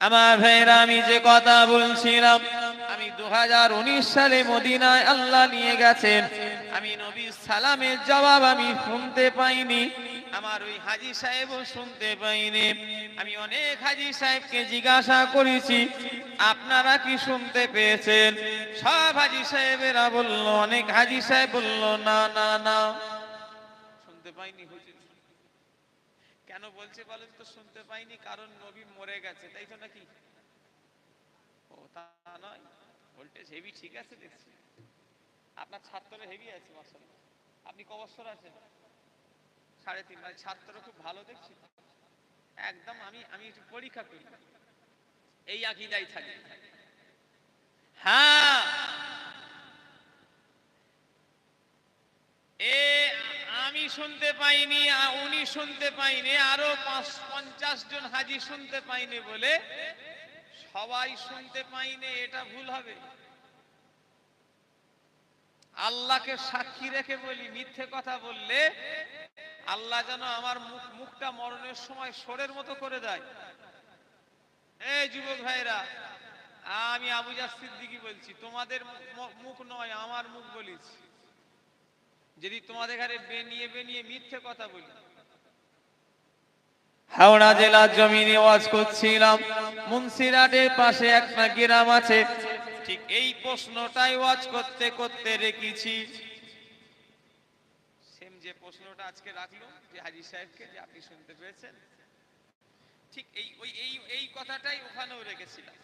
আমার ভাইরা আমি যে কথা বলছিলাম, আমি দু হাজার উনিশ সালে মদিনায় আল্লাহ নিয়ে গেছেন। আমি নবী সালামের জবাব আমি শুনতে পাইনি। আমার ওই হাজি সাহেবও শুনতে পাইনি। আমি অনেক হাজি সাহেবকে জিজ্ঞাসা করেছি, আপনারা কি শুনতে পেয়েছেন? সব হাজি সাহেবেরা বলল, অনেক হাজি সাহেব বলল, না না না। শুনতে পাইনি কেন বলছে বলেন তো, শুনতে পাইনি, কারণ নবী মরে গেছে, তাই তো নাকি? ও, তা নয় ভোল্টেজ হেভি ঠিক আছে দেখছি। আপনার ছাত্র হেভি আছে মাসাল্লাহ আপনি ক আছেন? সাড়ে তিন মানে ছাত্র খুব ভালো দেখছি। একদম আমি আমি একটু পরীক্ষা করি। এই আকিদাই থাকি। হ্যাঁ এ আমি শুনতে পাইনি উনি শুনতে পাইনি, আরও পাঁচ, পঞ্চাশ জন হাজি শুনতে পাইনি বলে সবাই শুনতে পাইনি, এটা ভুল হবে। আল্লাহকে সাক্ষী রেখে বলি, মিথ্যে কথা বললে আল্লাহ যেন আমার মুখ, মুখটা মরণের সময় সোরের মতো করে দেয়। যুবক ভাইরা, আমি আবুজার সিদ্দিকি বলছি, তোমাদের মুখ নয়, আমার মুখ বলিস যদি তোমাদের ঘরে বেনিয়ে বেনিয়ে মিথ্যে কথা বলি। হাওড়া জেলার জমিনে ওয়াজ করছিলাম। মুন্সিরাটের পাশে একটা গ্রাম আছে। ঠিক এই প্রশ্নটাই ওয়াজ করতে করতে রেখেছি। সেম যে প্রশ্নটা আজকে রাখল যে হাজি সাহেবকে যে আপনি শুনতে পেয়েছেন। ঠিক এই ওই এই এই কথাটাই ওখানেও রেখেছিলাম।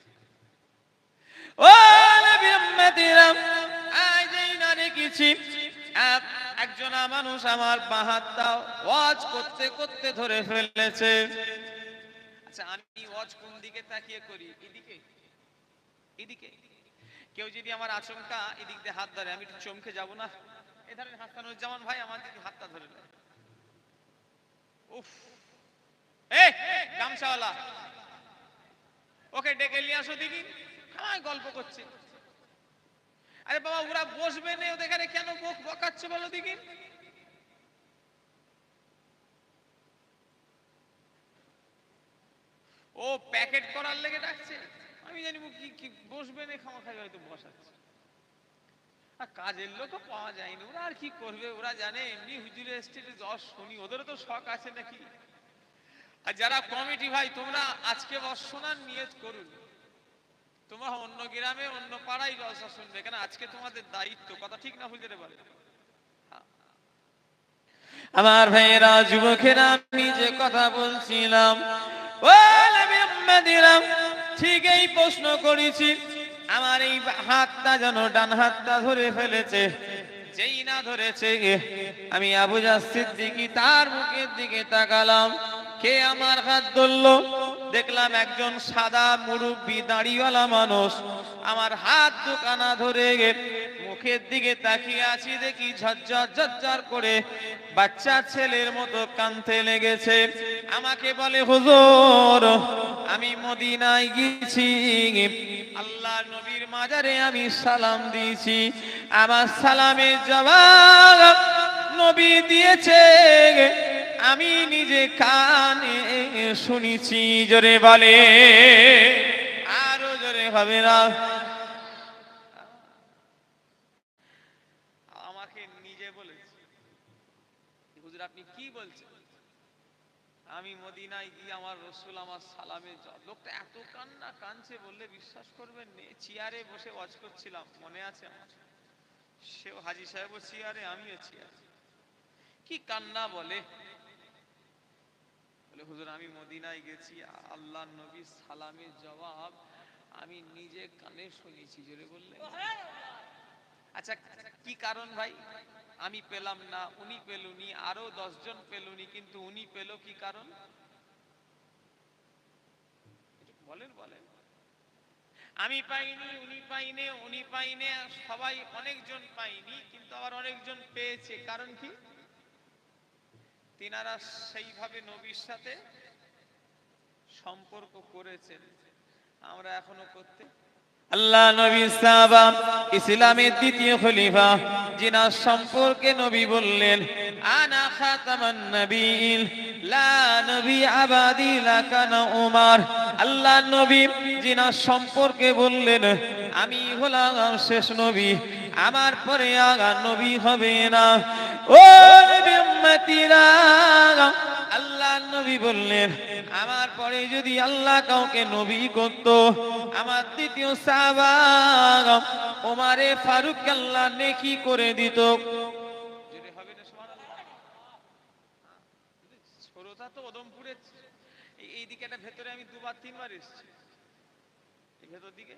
ও নবী উম্মতিরা আজ এই না রেখেছি একজনা মানুষ আমার বাহাত দাও ওয়াজ করতে করতে ধরে ফেলেছে। আচ্ছা আমি ওয়াজ কোন দিকে তাকিয়ে করি? এদিকে? এদিকে? কেউ যদি আমার আচমকা এদিক দিয়ে হাত ধরে, আমি একটু চমকে যাব না? এ ধরেন হাসানুজ্জামান ভাই আমার দিকে হাতটা ধরে নেয়। উফ! এ, গামছাওয়ালা! ওকে ডেকে নিয়ে আসো দিদি। হ্যাঁ গল্প করছে। আরে বাবা, ওরা বসবে না, ওদের এখানে কেন বক বকাচ্ছে বলো দিদি ও প্যাকেট করার লেগে ডাকছে। আমি জানি কি কি বসবে না খাওয়া খাই হয়তো বসাচ্ছে। আর কাজের লোকও পাওয়া যায়নি, ওরা আর কি করবে? ওরা জানে এমনি হুজুরের স্টেটে দশ শুনি, ওদেরও তো শখ আছে নাকি? আর যারা কমিটি ভাই, তোমরা আজকে শোনার নিয়ত করুন। তোমরা অন্য গ্রামে অন্য পাড়ায় জলসা শুনবে কেন আজকে তোমাদের দায়িত্ব কথা ঠিক না হুজুরে বলে। আমার ভাইয়েরা যুবকেরা আমি যে কথা বলছিলাম উম্মতিরা, ঠিক এই প্রশ্ন করেছি। আমার এই হাতটা যেন ডান হাতটা ধরে ফেলেছে যেই না ধরেছে আমি আবু সিদ্দিকি তার মুখের দিকে তাকালাম। কে আমার হাত ধরলো? দেখলাম একজন সাদা মুরব্বী দাড়িওয়ালা মানুষ। আমার হাত দোকানা ধরে মুখের দিকে তাকিয়ে আছি দেখি ঝরঝর ঝরঝর করে বাচ্চা ছেলের মতো কানতে লেগেছে। আমাকে বলে, হুজুর, আমি মদিনায় গিয়েছি। আল্লাহ নবীর মাজারে আমি সালাম দিয়েছি। আমার সালামের জবাব নবী দিয়েছে। আমি নিজে কানে শুনেছি, জোরে বলে। আরও জোরে হবে না। আমাকে নিজে বলেছে। হুজুর, আপনি কি বলছেন? আমি মদিনায় গিয়ে আমার রসুল আমার সালামে লোকটা এত কান্না কানছে বললে বিশ্বাস করবেন চেয়ারে বসে ওয়াজ করছিলাম, মনে আছে আমার? সেও হাজি সাহেবও চেয়ারে, আমিও চেয়ারে। কি কান্না বলে? বলে হুজুর, আমি মদিনায় গেছি আল্লাহ নবী সালামের জবাব আমি নিজে কানে শুনেছি, জোরে বললে আচ্ছা কি কারণ ভাই? আমি পেলাম না, উনি পেলুনি, আরও দশজন পেলুনি, কিন্তু উনি পেল কি কারণ? বলেন বলেন। আমি পাইনি, উনি পাইনে উনি পাইনে সবাই অনেকজন পাইনি, কিন্তু আবার অনেকজন পেয়েছে, কারণ কি? তিনারা সেইভাবে নবীর সাথে সম্পর্ক করেছেন। আমরা এখনও করতে আল্লাহ নবী সাহাবা ইসলামের দ্বিতীয় খলিফা জিনার সম্পর্কে নবী বললেন, আনা খাতামান নবীল লা নবী আবাদি লাকানা উমার। আল্লাহ নবী জিনার সম্পর্কে বললেন, আমি হলাম শেষ নবী। আমার পরে আগা নবী হবে না। ও আল্লাহ নবী বললেন, আমার পরে যদি আল্লাহ কাউকে নবী করত, আমার দ্বিতীয় সাহাবা ওমারে ফারুক আল্লাহ নেকি করে দিত। তো দিকেটা ভেতরে আমি দুবার, তিনবার এসেছি। ভেতর দিকে?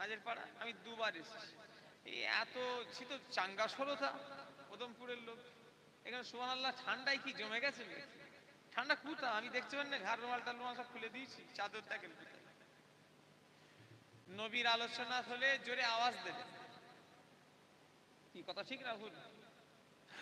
মাঝের পাড়া, আমি দুবার এসেছি। এই এত ছিল চাঙ্গা সরতা উদমপুরের লোক। এখানে সোহান আল্লাহ ঠান্ডায় কি জমে গেছে? ঠান্ডা কুতা, আমি দেখতে পারি না, ঘাড় রুমাল টাল রুমাল সব খুলে দিয়েছি, চাদর দেখেন নবীর আলোচনা হলে জোরে আওয়াজ দেবে। কি, কথা ঠিক না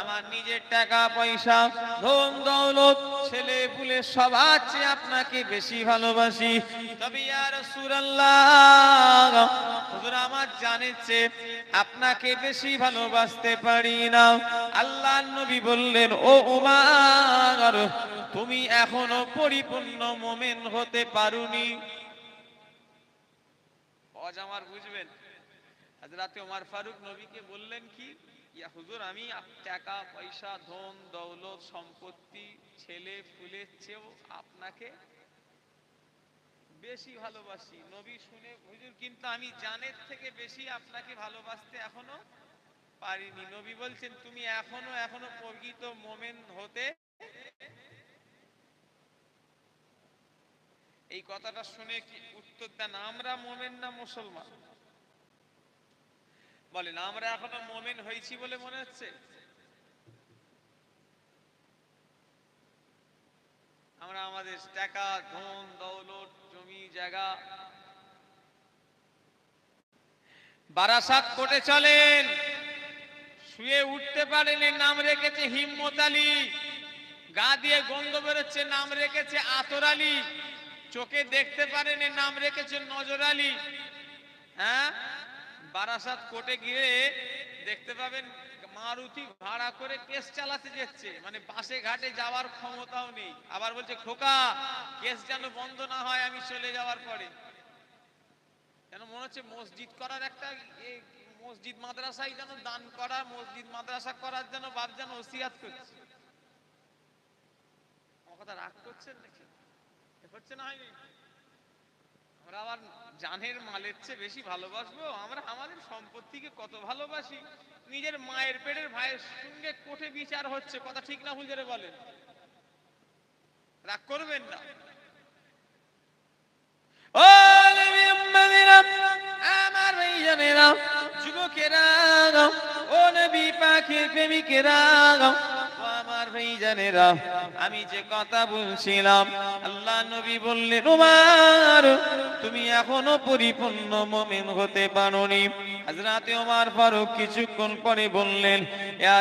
আমার নিজের টাকা, পয়সা, ধন, দৌলত, ছেলে পুলে সবার চেয়ে আপনাকে বেশি ভালোবাসি। তবে ইয়া রাসূলুল্লাহ আমার জানের আপনাকে বেশি ভালোবাসতে পারি না। আল্লাহ নবী বললেন, ও উমার, তুমি এখনও পরিপূর্ণ মোমেন হতে পারুনি। আজ আমার বুঝবেন? হাজরাতে ওমর ফারুক নবীকে বললেন কি? ইয়া হুজুর, আমি টাকা, পয়সা, ধন, দৌলত, সম্পত্তি, ছেলে, ফুলের চেয়েও আপনাকে বেশি ভালোবাসি। নবী শুনে, হুজুর, কিন্তু আমি জানের থেকে বেশি আপনাকে ভালোবাসতে এখনও পারিনি। নবী বলছেন, তুমি এখনও এখনও প্রকৃত মোমেন হতে এই কথাটা শুনে কি উত্তর দেন? আমরা মোমেন না মুসলমান? বলেন, আমরা এখনও মোমেন হয়েছি বলে মনে হচ্ছে? আমরা আমাদের টাকা, ধন, দৌলত, জমি, জায়গা বারাসাত কোটে চলেন। শুয়ে উঠতে পারেনি, নাম রেখেছে হিম্মত আলী। গা দিয়ে গন্ধ বেরোচ্ছে, নাম রেখেছে আতর আলী। চোখে দেখতে পারেনি, নাম রেখেছে নজর আলী। হ্যাঁ? বারাসাত কোটে গিয়ে দেখতে পাবেন মারুতি ভাড়া করে কেস চালাতে যাচ্ছে। মানে পাশে ঘাটে যাওয়ার ক্ষমতাও নেই। আবার বলছে, খোকা, কেস যেন বন্ধ না হয়, আমি চলে যাওয়ার পরে। যেন মনে হচ্ছে মসজিদ করার একটা মসজিদ মাদ্রাসায় যেন দান করা, মসজিদ মাদ্রাসা করার যেন বাপ যেন ওসিয়াত করছে। কথা রাগ করছেন নাকি? হচ্ছে না হয়নি আমরা আবার জানের মালের চেয়ে বেশি ভালোবাসবো? আমরা আমাদের সম্পত্তিকে কত ভালোবাসি? নিজের মায়ের পেটের ভাইয়ের সঙ্গে কোঠে বিচার হচ্ছে, কথা ঠিক না ভুল বলেন। রাগ করবেন না। যুবকেরা, ও নবী পাখির প্রেমিকেরা আমি যে কথা বলছিলাম, আল্লাহ নবী বললেন, উমার, তুমি এখনও পরিপূর্ণ মুমিন হতে পারোনি। হযরতে ওমর ফারুক কিছুক্ষণ পরে বললেন, ইয়া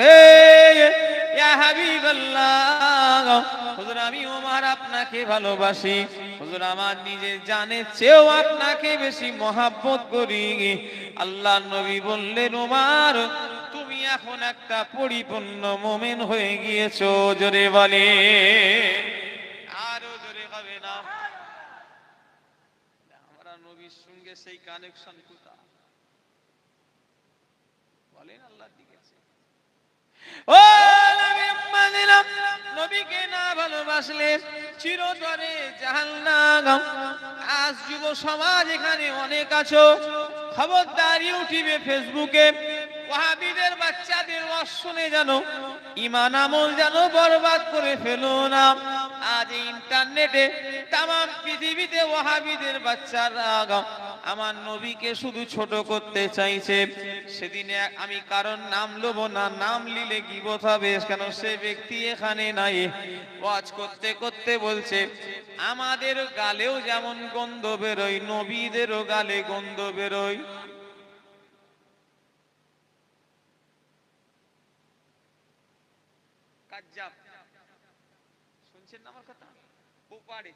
হে, ইয়া হাবিবাল্লাহ, হুজুর আমি আপনাকে ভালোবাসি। হুজুর আমার নিজের জানের চেয়েও আপনাকে বেশি মহাব্বত করি। আল্লাহ নবী বললেন তুমি এখন একটা পরিপূর্ণ মোমেন হয়ে গিয়েছো, জোরে বলে। আরও জোরে হবে না। আমরা নবীর সঙ্গে সেই কানেকশন ভালোবাসলে আজ যুব সমাজ এখানে অনেক আছো। খবরদার ইউটিউবে ফেসবুকে। বাচ্চাদের ওয়াজ শুনে জানো ইমান আমল যেন বরবাদ করে ফেলো না। আজ ইন্টারনেটে তাম পৃথিবীতে ওয়াহাবিদের বাচ্চারা আমার নবীকে শুধু ছোট করতে চাইছে। সেদিনে আমি কারণ নাম লব না, নাম লিলে গিবত হবে, কেন সে ব্যক্তি এখানে নাই। ওয়াজ করতে করতে বলছে, আমাদের গালেও যেমন গন্ধ বেরোয়, নবীদেরও গালে গন্ধ বেরোয়। কাজ্জাব শুনছেন আমার কথা? উপাড়ে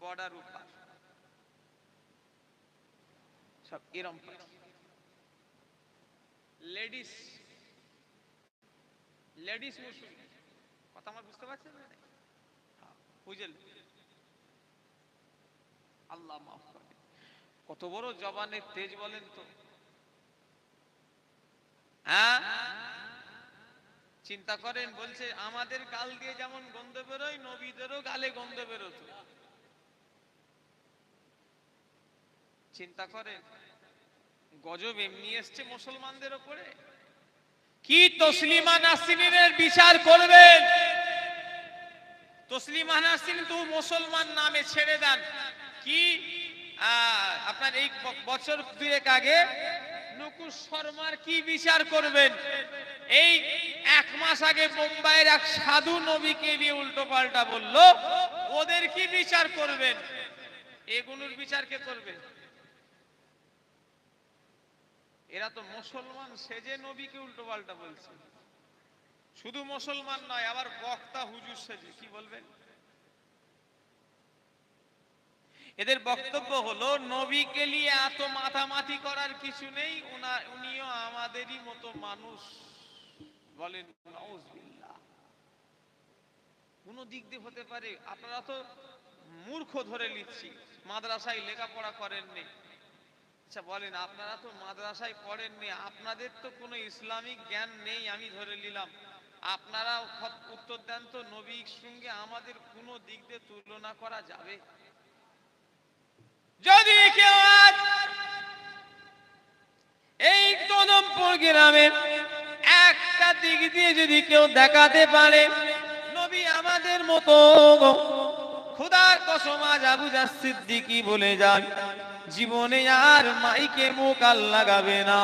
বর্ডার সব এরম লেডিস। লেডিস মুসলিম। কথা আমার বুঝতে পারছেন হ্যাঁ, আল্লাহ মাফ করে। কত বড় জবানের তেজ বলেন তো। হ্যাঁ? চিন্তা করেন, বলছে, আমাদের গাল দিয়ে যেমন গন্ধ বেরোয়, নবীদেরও গালে গন্ধ বেরোতো। চিন্তা করেন, গজব এমনি এসছে মুসলমানদের ওপরে। কি তসলিমা নাসরিনের বিচার করবেন? তসলিমা নাসরিন তো মুসলমান নামে ছেড়ে দেন। কি? আপনার এই বছর দুয়েক আগে নুকুশ শর্মার কি বিচার করবেন? এই এক মাস আগে বোম্বাইয়ের এক সাধু নবীকে নিয়ে উল্টো পাল্টা বলল, ওদের কি বিচার করবেন? এগুলোর বিচার কে করবে? এরা তো মুসলমান সেজে নবীকে উল্টো পাল্টা বলছে। শুধু মুসলমান নয়, আবার বক্তা হুজুর সেজে কি বলবেন? এদের বক্তব্য হলো, নবীকে নিয়ে এত মাথামাতি করার কিছু নেই উনিও আমাদেরই মতো মানুষ। বলেন কোন দিক দিয়ে হতে পারে, আপনারা তো মূর্খ ধরে নিচ্ছি, মাদ্রাসায় লেখাপড়া করেননি। আচ্ছা বলেন, আপনারা তো মাদ্রাসায় পড়েননি, আপনাদের তো কোনো ইসলামিক জ্ঞান নেই, আমি ধরে নিলাম। আপনারা উত্তর দেন তো, নবীর সঙ্গে আমাদের কোনো দিক দিয়ে তুলনা করা যাবে? যদি কেউ আজ এই কদমপুর গ্রামে একটা দিক দিয়ে যদি কেউ দেখাতে পারে, নবী আমাদের মতো খুদার কসম আজ আবু সিদ্দিকি বলে যান, জীবনে আর মাইকে মুখ আর লাগাবে না।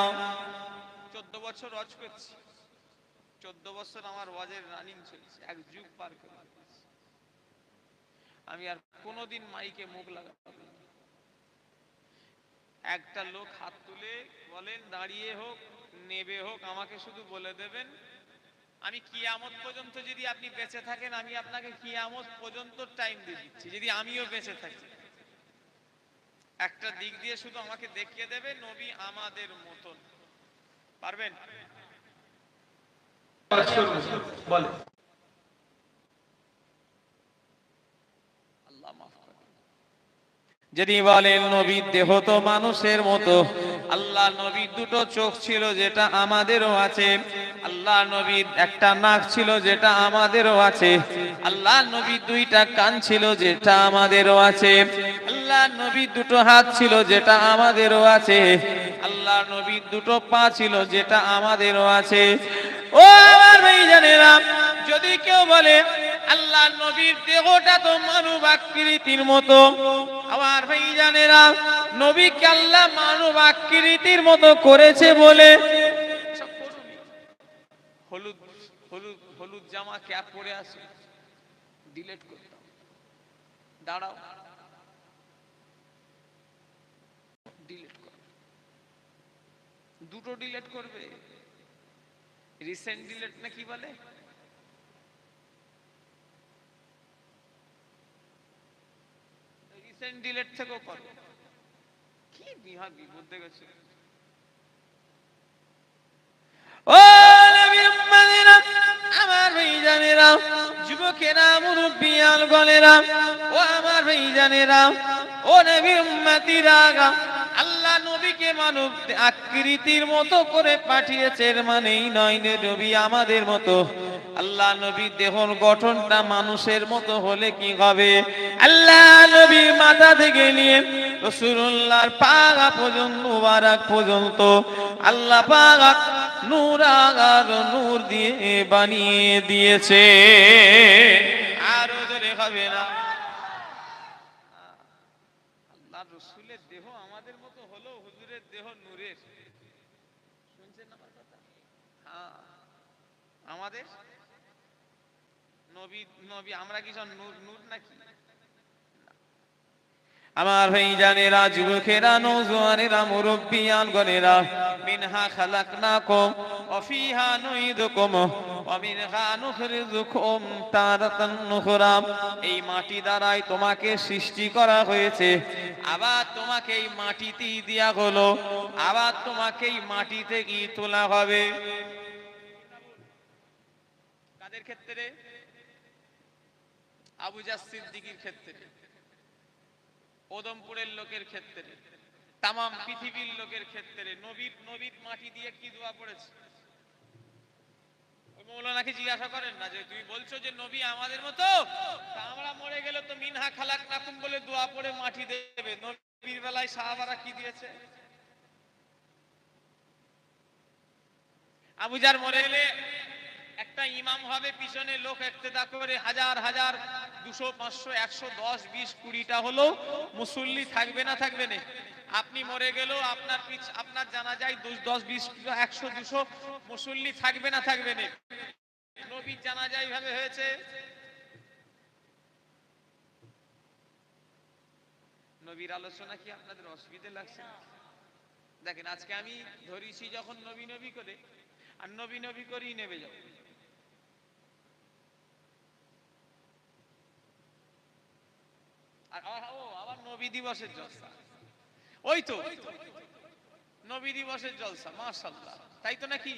চোদ্দ বছর রজ করছি। চোদ্দ বছর আমার ওয়াজের রানিং চলছে, এক যুগ পার করে আমি আর কোনোদিন মাইকে মুখ লাগাবো না। একটা লোক হাত তুলে বলেন, দাঁড়িয়ে হোক, নেবে হোক, আমাকে শুধু বলে দেবেন। আমি কিয়ামত পর্যন্ত যদি আপনি বেঁচে থাকেন, আমি আপনাকে কিয়ামত পর্যন্ত টাইম দিয়ে দিচ্ছি, যদি আমিও বেঁচে থাকি। একটা দিক দিয়ে শুধু আমাকে দেখিয়ে দেবে, নবী আমাদের মতন। পারবেন? বলে আল্লাহ মাফ করে। যদি বলেন নবীর দেহ তো মানুষের মতো। আল্লাহ নবীর দুটো চোখ ছিল যেটা আমাদেরও আছে। আল্লাহ নবীর একটা নাক ছিল যেটা আমাদেরও আছে। আল্লাহ নবীর দুইটা কান ছিল যেটা আমাদেরও আছে। আল্লাহ নবীর দুটো হাত ছিল যেটা আমাদেরও আছে। আল্লাহ নবীর দুটো পা ছিল যেটা আমাদেরও আছে। ও আমার ভাই জানেরা, যদি কেউ বলে, আল্লাহ নবীর দেহটা তো মানব আকৃতির মতো। জানেরা নবীকে আল্লাহ মানব আকৃতির মতো করেছে বলে হলুদ হলুদ হলুদ জামা ক্যাপ পরে আসে। ডিলেট করতাম দাঁড়াও। ডিলেট কর। দুটো ডিলেট করবে। রিসেন্ট ডিলেট না কি বলে? রিসেন্ট ডিলেট থেকেও করো। কি বিহা বিপদে গেছে ও আমার ভাইজানেরা, যুবকেরা মুরব্বিয়াল গলেরা ও আমার ভাইজানেরা, ও নবী আল্লাহ নবীকে মানব আকৃতির মতো করে পাঠিয়েছেন মানেই নয় নবী আমাদের মতো। আল্লাহ দেহর গঠনটা মানুষের মতো হলে কি হবে? আল্লাহ নবীর মাথা থেকে নিয়ে রসুল্লাহর পাগা পর্যন্ত, মুবারক পর্যন্ত আল্লাহ পাক নূর আগার নূর দিয়ে বানিয়ে দিয়েছে। আরও জোরে হবে না আল্লাহ রসুলের দেহ আমাদের মতো হলো হুজুরের দেহ নূরের শুনছেন আমার কথা হ্যাঁ আমাদের? নবী নবী, আমরা কি সব নূর নূর নাকি? আমার ভাই জানেরা যুবকেরা নৌজওয়ানেরা মুরব্বিয়ান গনেরা মিনহা খালাকনাকুম, ওয়া ফিহা নুইদুকুম, ওয়া মিনহা নুখরিজুকুম তারাতান নুখরা। এই মাটি দ্বারাই তোমাকে সৃষ্টি করা হয়েছে। আবার তোমাকে এই মাটিতেই দেয়া হলো। আবার তোমাকে এই মাটি থেকেই তোলা হবে। কাদের ক্ষেত্রে, আবু জাস সিদ্দিকীর ক্ষেত্রে ওদমপুরের লোকের ক্ষেত্রে তাম পৃথিবীর লোকের ক্ষেত্রে নবীর নবীর মাটি দিয়ে কি দোয়া পড়েছে? নবী আমাদের মতো? আমরা মরে গেলে তো মিনহা খালাক বলে দোয়া মাটি দেবে। নবীর বেলায় সাহাবারা কি দিয়েছে? আবুজার মরে গেলে একটা ইমাম হবে, পিছনে লোক একতেদা করে হাজার হাজার, দুশো, পাঁচশো, একশো, দশ, বিশ, কুড়িটা হলো মুসল্লি থাকবে না থাকবে না। আপনি মরে গেলেও আপনার পিছ, আপনার জানা যায় দশ, বিশ একশো, দুশো মুসল্লি থাকবে না থাকবে না। নবীর জানা যায় ভাবে হয়েছে, নবীর আলোচনা কি আপনাদের অসুবিধে লাগছে? দেখেন, আজকে আমি ধরিছি যখন নবী নবী করে, আর নবী নবী করেই নেবে যাও নবী দিবসের জলসা। ওই তো নবী দিবসের জলসা মাশাল্লাহ তাই তো নাকি?